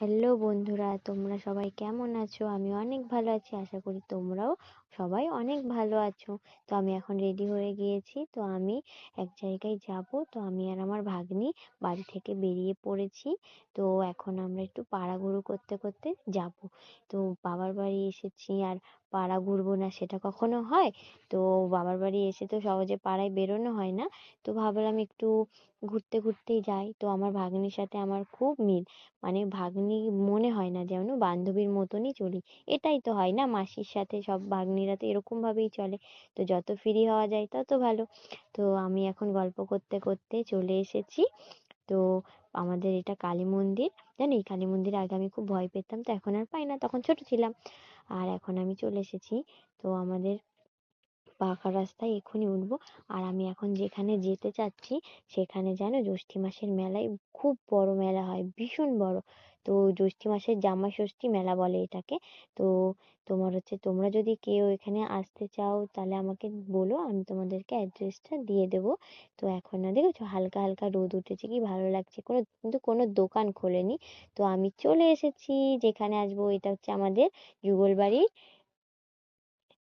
Hello বন্ধুরা তোমরা সবাই কেমন আছো? আমি অনেক ভালো আছি আশা করি তোমরাও সবাই অনেক ভালো আছো। তো আমি এখন রেডি হয়ে গিয়েছি। তো আমি এক জায়গায় যাব। তো আমি আর আমার ভাগ্নি বাড়ি থেকে বেরিয়ে পড়েছি। তো এখন আমরা একটু পাড়া ঘুরু করতে করতে যাব। তো বাবার বাড়ি এসেছি। আর পাড়া ঘুরবো না সেটা কখনো হয়? তো বাবার বাড়ি এসে তো সহজে পাড়ায় বেরোনো হয় না। তো ভাবলাম একটু ঘুরতে, ঘুরতেই যাই। তো আমার ভাগ্নির সাথে আমার খুব মিল। মানে ভাগ্নি মনে হয় না যেন বান্ধবীর মতনই চলি। এটাই তো হয় না মাসির সাথে সব ভাগ্নিরা তো এরকম ভাবেই চলে। তো যত ফ্রি হওয়া যায় তত ভালো। তো আমি এখন গল্প করতে করতে চলে এসেছি। তো আমাদের এটা কালী মন্দির। জানো কালী মন্দিরে আগে আমি খুব ভয় পেতাম, তো এখন আর পাই না। তখন ছোট ছিলাম। আর এখন আমি চলে এসেছি। তো আমাদের পাকা রাস্তায় এক্ষুনি উঠবো। আর আমি এখন যেখানে যেতে চাচ্ছি, সেখানে যেন জ্যৈষ্ঠী মাসের মেলায় খুব বড় মেলা হয়। ভীষণ বড়। তো জ্যৈষ্ঠী মাসের জামা ষষ্ঠী মেলা বলে এটাকে। তো তোমার হচ্ছে তোমরা যদি কেউ এখানে আসতে চাও তাহলে আমাকে বলো, আমি তোমাদেরকে অ্যাড্রেসটা দিয়ে দেবো। তো এখন না দেখেছ হালকা হালকা রোদ উঠেছে, কি ভালো লাগছে? কোনো, কিন্তু কোনো দোকান খোলেনি। তো আমি চলে এসেছি, যেখানে আসব এটা হচ্ছে আমাদের যুগলবাড়ির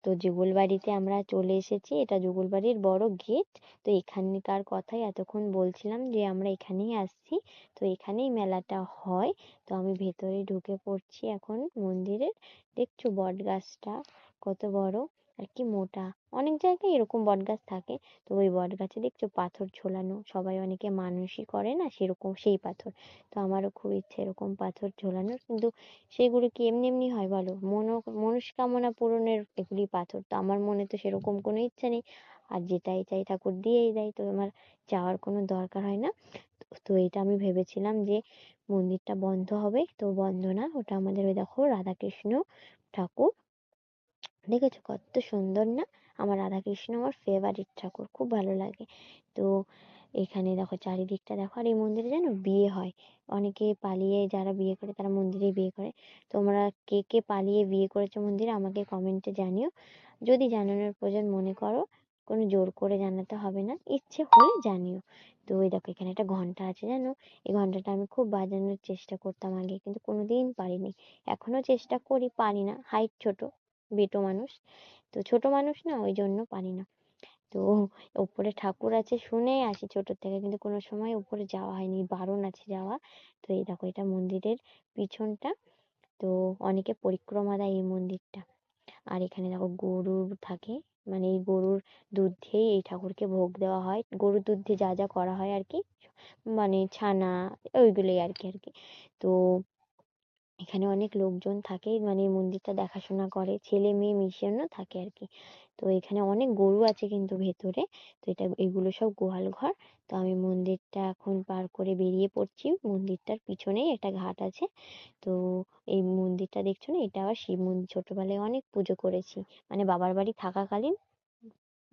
তো যুগল বাড়িতে আমরা চলে এসেছি। এটা যুগল বাড়ির বড় গেট তো এখানকার কথাই এতক্ষণ বলছিলাম যে আমরা এখানেই আসছি। তো এখানেই মেলাটা হয়। তো আমি ভেতরে ঢুকে পড়ছি এখন মন্দিরের। দেখছ বট গাছটা কত বড়। আর কি মোটা। অনেক জায়গায় এরকম বট গাছ থাকে। তো ওই বট গাছে দেখছ পাথর ঝোলানো। সবাই অনেকে মানুষই করে না সেরকম সেই পাথর। তো আমারও খুব ইচ্ছে এরকম পাথর ঝোলানোর। কিন্তু সেগুলো কি এমনি এমনি হয় বলো? মনো, মনস্কামনা পূরণের এগুলি পাথর। তো আমার মনে তো সেরকম কোনো ইচ্ছা নেই। আর যেটাই চাই ঠাকুর দিয়েই দেয়। তো আমার যাওয়ার কোনো দরকার হয় না। তো এটা আমি ভেবেছিলাম যে মন্দিরটা বন্ধ হবে। তো বন্ধ না। ওটা আমাদের ওই দেখো রাধাকৃষ্ণ ঠাকুর দেখেছ কত সুন্দর না? আমার রাধাকৃষ্ণ আমার ফেভারিট ঠাকুর, খুব ভালো লাগে। তো এখানে দেখো চারিদিকটা দেখো, আর এই মন্দিরে জানো বিয়ে হয়। অনেকে পালিয়ে যারা বিয়ে করে তারা মন্দিরে বিয়ে করে। তোমরা কে কে পালিয়ে বিয়ে করেছ মন্দিরে আমাকে কমেন্টে জানিও। যদি জানানোর প্রয়োজন মনে করো, কোনো জোর করে জানাতে হবে না, ইচ্ছে হলে জানিও। তো ওই দেখো এখানে একটা ঘণ্টা আছে জানো? এই ঘন্টাটা আমি খুব বাজানোর চেষ্টা করতাম আগে, কিন্তু কোনোদিন পারিনি। এখনও চেষ্টা করি, পারি না। হাইট ছোট। বেটো মানুষ। তো ছোট মানুষ না ওই জন্য পারি না। তো ওপরে ঠাকুর আছে শুনে আসি ছোট থেকে কিন্তু কোনো সময় উপরে যাওয়া হয়নি, বারণ আছে যাওয়া। তো এই দেখো এটা মন্দিরের পিছনটা। তো অনেকে পরিক্রমা দেয় এই মন্দিরটা। আর এখানে দেখো গরু থাকে মানে এই গরুর দুধ এই ঠাকুরকে ভোগ দেওয়া হয়। গরুর দুধ দিয়ে যা যা করা হয় আর কি মানে ছানা ওইগুলোই আর কি আর কি। তো এখানে অনেক লোকজন থাকে মানে মন্দিরটা দেখাশোনা করে, ছেলে মেয়ে মিশানো থাকে আর কি তো এখানে অনেক গরু আছে কিন্তু ভেতরে, তো এটা, এগুলো সব গোয়াল ঘর। তো আমি মন্দিরটা এখন পার করে বেরিয়ে পড়ছি, মন্দিরটার পিছনেই একটা ঘাট আছে। তো এই মন্দিরটা দেখছ না? এটা আবার শিব মন্দির। ছোটবেলায় অনেক পুজো করেছি মানে বাবার বাড়ি থাকাকালীন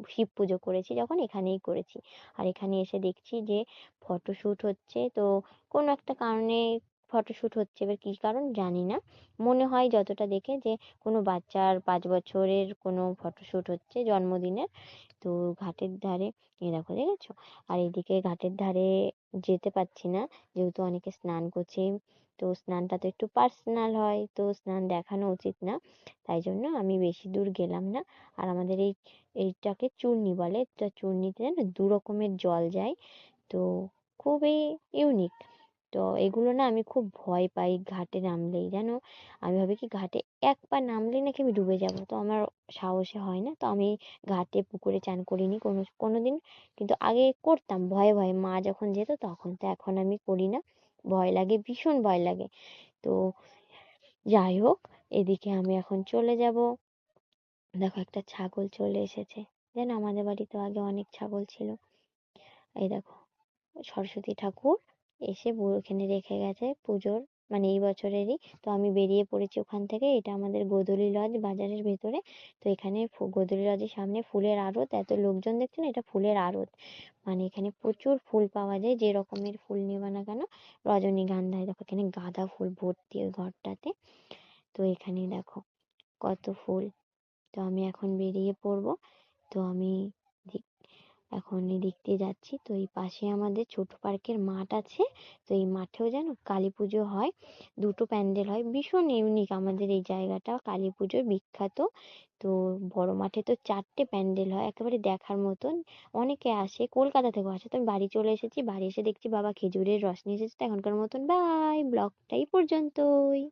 শিব পুজো করেছি, যখন এখানেই করেছি। আর এখানে এসে দেখছি যে ফটোশুট হচ্ছে, তো কোনো একটা কারণে ফটোশুট হচ্ছে এবার কী কারণ জানি না। মনে হয় যতটা দেখে যে কোনো বাচ্চার পাঁচ বছরের কোনো ফটোশুট হচ্ছে জন্মদিনের। তো ঘাটের ধারে, এই দেখো দেখেছ? আর এদিকে ঘাটের ধারে যেতে পারছি না, যেহেতু অনেকে স্নান করছে, তো স্নানটা তো একটু পার্সোনাল হয়, তো স্নান দেখানো উচিত না। তাই জন্য আমি বেশি দূর গেলাম না। আর আমাদের এই, এইটাকে চূর্ণি বলে, তো চূর্ণিতে না দু রকমের জল যায়। তো খুবই ইউনিক তো এগুলো না আমি খুব ভয় পাই ঘাটে নামলেই, জানো? আমি ভাবি কি ঘাটে একবার নামলেই নাকি আমি ডুবে যাব? তো আমার সাহসে হয় না, তো আমি ঘাটে পুকুরে চান করিনি কোনো, কোনোদিন। কিন্তু আগে করতাম, ভয়ে ভয়ে। মা যখন যেত তখন তো এখন আমি করি না। ভয় লাগে, ভীষণ ভয় লাগে। তো যাই হোক, এদিকে আমি এখন চলে যাব। দেখো একটা ছাগল চলে এসেছে। জানো, আমাদের বাড়িতে আগে অনেক ছাগল ছিল। এই দেখো, সরস্বতী ঠাকুর। এসে ওখানে রেখে গেছে পুজোর মানে এই বছরেরই। তো আমি বেরিয়ে পড়েছি ওখান থেকে। এটা আমাদের গোধূলি লজ বাজারের ভেতরে। তো এখানে গোধূলি লজের সামনে ফুলের আড়ত। এত লোকজন দেখছেন, এটা ফুলের আড়ত। মানে এখানে প্রচুর ফুল পাওয়া যায়, যে রকমের ফুল নেবা না কেন? রজনীগন্ধা দেখো এখানে গাঁদা ফুল ভর্তি ওই ঘরটাতে। তো এখানে দেখো কত ফুল। তো আমি এখন বেরিয়ে পড়ব। তো আমি এখন এদিক দিয়ে যাচ্ছি। তো এই পাশে আমাদের ছোট পার্কের মাঠ আছে। তো এই মাঠেও জানো কালী পুজো হয়। দুটো প্যান্ডেল হয়। ভীষণ ইউনিক আমাদের এই জায়গাটা। কালী পুজোর বিখ্যাত। তো বড় মাঠে তো চারটে প্যান্ডেল হয়। একেবারে দেখার মতন। অনেকে আসে, কলকাতা থেকেও আসে। তো আমি বাড়ি চলে এসেছি। বাড়ি এসে দেখছি বাবা খেজুরের রস নিয়ে এসেছে। তো এখনকার মতন বাই! ব্লগটা এই পর্যন্তই।